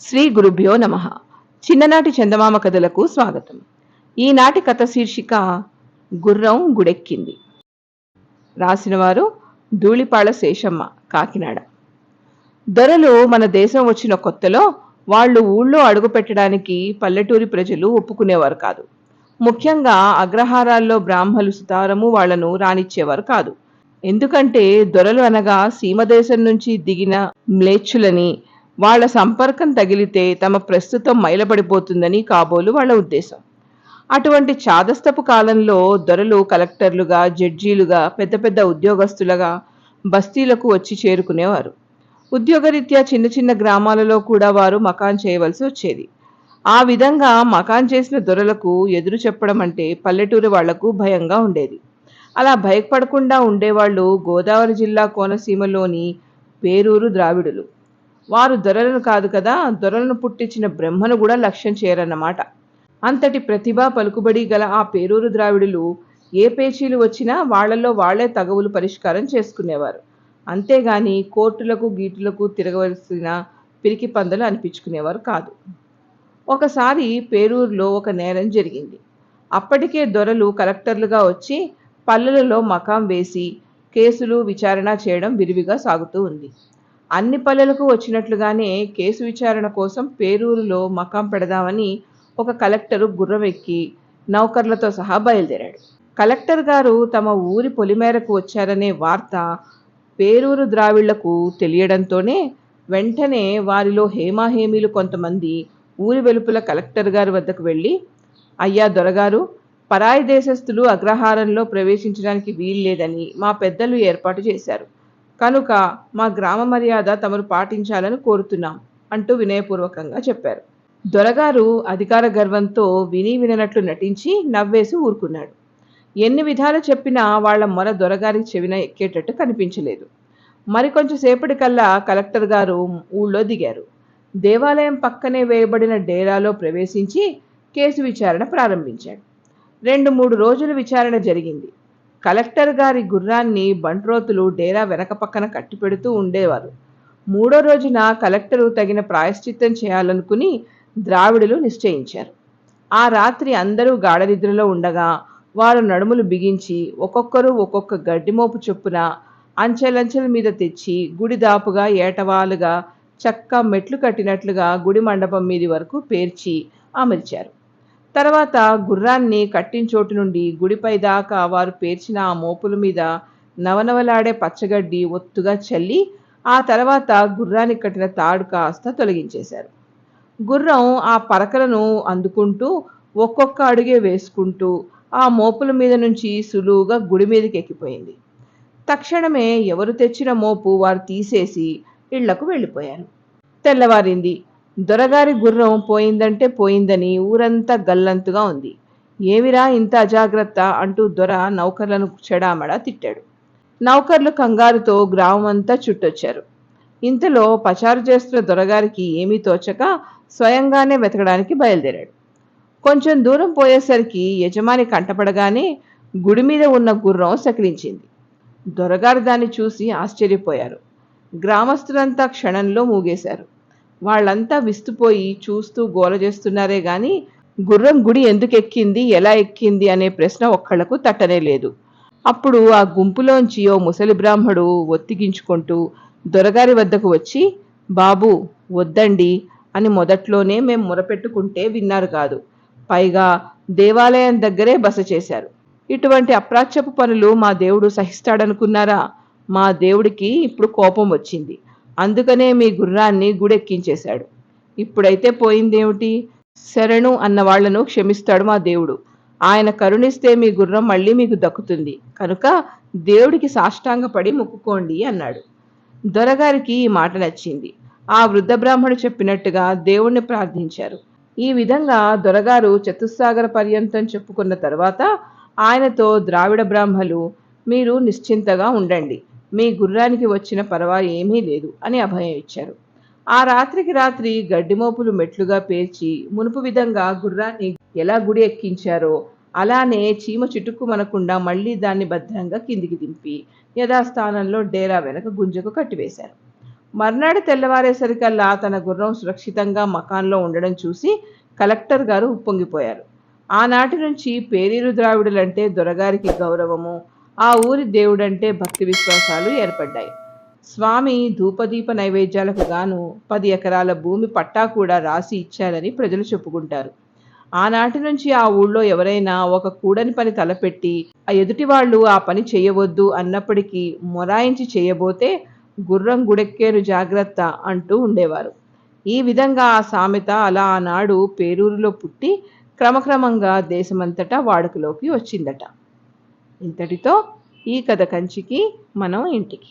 శ్రీ గురుభ్యో నమ. చిన్ననాటి చందమామ కథలకు స్వాగతం. ఈనాటి కథ శీర్షిక గుర్రం గుడెక్కింది. రాసినవారు ధూళిపాళ శేషమ్మ కాకినాడ. దొరలు మన దేశం వచ్చిన కొత్తలో వాళ్ళు ఊళ్ళో అడుగు పెట్టడానికి పల్లెటూరి ప్రజలు ఒప్పుకునేవారు కాదు. ముఖ్యంగా అగ్రహారాల్లో బ్రాహ్మలు సుతారము వాళ్ళను రానిచ్చేవారు కాదు. ఎందుకంటే దొరలు అనగా సీమదేశం నుంచి దిగిన మ్లేచ్చులని వాళ్ళ సంపర్కం తగిలితే తమ ప్రస్తుతం మైలపడిపోతుందని కాబోలు వాళ్ళ ఉద్దేశం. అటువంటి చాదస్తపు కాలంలో దొరలు కలెక్టర్లుగా జడ్జీలుగా పెద్ద పెద్ద ఉద్యోగస్తులుగా బస్తీలకు వచ్చి చేరుకునేవారు. ఉద్యోగరీత్యా చిన్న చిన్న గ్రామాలలో కూడా వారు మకాన్ చేయవలసి వచ్చేది. ఆ విధంగా మకాన్ చేసిన దొరలకు ఎదురు చెప్పడం అంటే పల్లెటూరు వాళ్ళకు భయంగా ఉండేది. అలా భయపడకుండా ఉండేవాళ్ళు గోదావరి జిల్లా కోనసీమలోని పేరూరు ద్రావిడులు. వారు దొరలను కాదు కదా దొరలను పుట్టించిన బ్రహ్మను కూడా లక్ష్యం చేయరన్నమాట. అంతటి ప్రతిభ పలుకుబడి గల ఆ పేరూరు ద్రావిడులు ఏ పేచీలు వచ్చినా వాళ్ళలో వాళ్ళే తగవులు పరిష్కారం చేసుకునేవారు. అంతేగాని కోర్టులకు గీటులకు తిరగవలసిన పిరికి పందలు అనిపించుకునేవారు కాదు. ఒకసారి పేరూరులో ఒక నేరం జరిగింది. అప్పటికే దొరలు కలెక్టర్లుగా వచ్చి పల్లెలలో మకాం వేసి కేసులు విచారణ చేయడం విరివిగా సాగుతూ ఉంది. అన్ని పల్లెలకు వచ్చినట్లుగానే కేసు విచారణ కోసం పేరూరులో మకాం పెడదామని ఒక కలెక్టరు గుర్రవెక్కి నౌకర్లతో సహా బయలుదేరాడు. కలెక్టర్ గారు తమ ఊరి పొలిమేరకు వచ్చారనే వార్త పేరూరు ద్రావిళ్ళకు తెలియడంతోనే వెంటనే వారిలో హేమాహేమీలు కొంతమంది ఊరి వెలుపుల కలెక్టర్ గారి వద్దకు వెళ్ళి అయ్యా దొరగారు పరాయి దేశస్థులు అగ్రహారంలో ప్రవేశించడానికి వీల్లేదని మా పెద్దలు ఏర్పాటు చేశారు. కనుక మా గ్రామ మర్యాద తమరు పాటించాలని కోరుతున్నాం అంటూ వినయపూర్వకంగా చెప్పారు. దొరగారు అధికార గర్వంతో విని విననట్లు నటించి నవ్వేసి ఊరుకున్నాడు. ఎన్ని విధాలు చెప్పినా వాళ్ళ మొర దొరగారికి చెవిన ఎక్కేటట్టు కనిపించలేదు. మరికొంచెంసేపటికల్లా కలెక్టర్ గారు ఊళ్ళో దిగారు. దేవాలయం పక్కనే వేయబడిన డేరాలో ప్రవేశించి కేసు విచారణ ప్రారంభించాడు. రెండు మూడు రోజులు విచారణ జరిగింది. కలెక్టర్ గారి గుర్రాన్ని బంట్రోతులు డేరా వెనక పక్కన కట్టిపెడుతూ ఉండేవారు. మూడో రోజున కలెక్టరు తగిన ప్రాయశ్చిత్తం చేయాలనుకుని ద్రావిడులు నిశ్చయించారు. ఆ రాత్రి అందరూ గాఢనిద్రలో ఉండగా వారు నడుములు బిగించి ఒక్కొక్కరు ఒక్కొక్క గడ్డిమోపు చొప్పున అంచెలంచెల మీద తెచ్చి గుడి దాపుగా ఏటవాలుగా చక్క మెట్లు కట్టినట్లుగా గుడి మండపం మీది వరకు పేర్చి అమర్చారు. తర్వాత గుర్రాన్ని కట్టించోటు నుండి గుడిపై దాకా వారు పేర్చిన ఆ మోపుల మీద నవనవలాడే పచ్చగడ్డి ఒత్తుగా చల్లి ఆ తర్వాత గుర్రానికి కట్టిన తాడు కాస్త తొలగించేశారు. గుర్రం ఆ పరకలను అందుకుంటూ ఒక్కొక్క అడుగే వేసుకుంటూ ఆ మోపుల మీద నుంచి సులువుగా గుడి మీదకి ఎక్కిపోయింది. తక్షణమే ఎవరు తెచ్చిన మోపు వారు తీసేసి ఇళ్ళకు వెళ్ళిపోయారు. తెల్లవారింది. దొరగారి గుర్రం పోయిందంటే పోయిందని ఊరంతా గల్లంతుగా ఉంది. ఏమిరా ఇంత అజాగ్రత్త అంటూ దొర నౌకర్లను చెడామడా తిట్టాడు. నౌకర్లు కంగారుతో గ్రామం అంతా చుట్టొచ్చారు. ఇంతలో పచారు చేస్తున్న దొరగారికి ఏమీ తోచక స్వయంగానే వెతకడానికి బయలుదేరాడు. కొంచెం దూరం పోయేసరికి యజమాని కంటపడగానే గుడి మీద ఉన్న గుర్రం సకిలించింది. దొరగారు దాన్ని చూసి ఆశ్చర్యపోయారు. గ్రామస్తులంతా క్షణంలో మూగేశారు. వాళ్ళంతా విస్తుపోయి చూస్తూ గోల చేస్తున్నారే గాని గుర్రం గుడి ఎందుకు ఎక్కింది ఎలా ఎక్కింది అనే ప్రశ్న ఒక్కళ్ళకు తట్టనే లేదు. అప్పుడు ఆ గుంపులోంచి ఓ ముసలి బ్రాహ్మడు ఒత్తిగించుకుంటూ దొరగారి వద్దకు వచ్చి బాబు వద్దండి అని మొదట్లోనే మేము మొరపెట్టుకుంటే విన్నారు కాదు. పైగా దేవాలయం దగ్గరే బస చేశారు. ఇటువంటి అప్రాచ్యపు పనులు మా దేవుడు సహిస్తాడనుకున్నారా? మా దేవుడికి ఇప్పుడు కోపం వచ్చింది. అందుకనే మీ గుర్రాన్ని గుడెక్కించేశాడు. ఇప్పుడైతే పోయిందేమిటి? శరణు అన్న వాళ్ళను క్షమిస్తాడు మా దేవుడు. ఆయన కరుణిస్తే మీ గుర్రం మళ్ళీ మీకు దక్కుతుంది. కనుక దేవుడికి సాష్టాంగపడి మొక్కుకోండి అన్నాడు. దొరగారికి ఈ మాట నచ్చింది. ఆ వృద్ధ బ్రాహ్మణుడు చెప్పినట్టుగా దేవుణ్ణి ప్రార్థించారు. ఈ విధంగా దొరగారు చతుస్సాగర పర్యంతం చెప్పుకున్న తర్వాత ఆయనతో ద్రావిడ బ్రాహ్మలు మీరు నిశ్చింతగా ఉండండి. మీ గుర్రానికి వచ్చిన పరవా ఏమీ లేదు అని అభయం ఇచ్చారు. ఆ రాత్రికి రాత్రి గడ్డిమోపులు మెట్లుగా పేర్చి మునుపు విధంగా గుర్రాన్ని ఎలా గుడి ఎక్కించారో అలానే చీమ చిటుక్కుమనకుండా మళ్ళీ దాన్ని భద్రంగా కిందికి దింపి యథాస్థానంలో డేరా వెనక గుంజకు కట్టివేశారు. మర్నాడు తెల్లవారేసరికల్లా తన గుర్రం సురక్షితంగా మకాన్లో ఉండడం చూసి కలెక్టర్ గారు ఉప్పొంగిపోయారు. ఆనాటి నుంచి పేరీరు ద్రావిడులంటే దొరగారికి గౌరవము ఆ ఊరి దేవుడంటే భక్తి విశ్వాసాలు ఏర్పడ్డాయి. స్వామి ధూపదీప నైవేద్యాలకు గాను పది ఎకరాల భూమి పట్టా కూడా రాసి ఇచ్చారని ప్రజలు చెప్పుకుంటారు. ఆనాటి నుంచి ఆ ఊళ్ళో ఎవరైనా ఒక కూడని పని తలపెట్టి ఆ ఎదుటి వాళ్ళు ఆ పని చేయవద్దు అన్నప్పటికీ మొరాయించి చేయబోతే గుర్రం గుడెక్కేరు జాగ్రత్త అంటూ ఉండేవారు. ఈ విధంగా ఆ సామెత అలా ఆనాడు పేరూరులో పుట్టి క్రమక్రమంగా దేశమంతటా వాడుకలోకి వచ్చిందట. ఇంతటితో ఈ కథ కంచికి మనం ఇంటికి.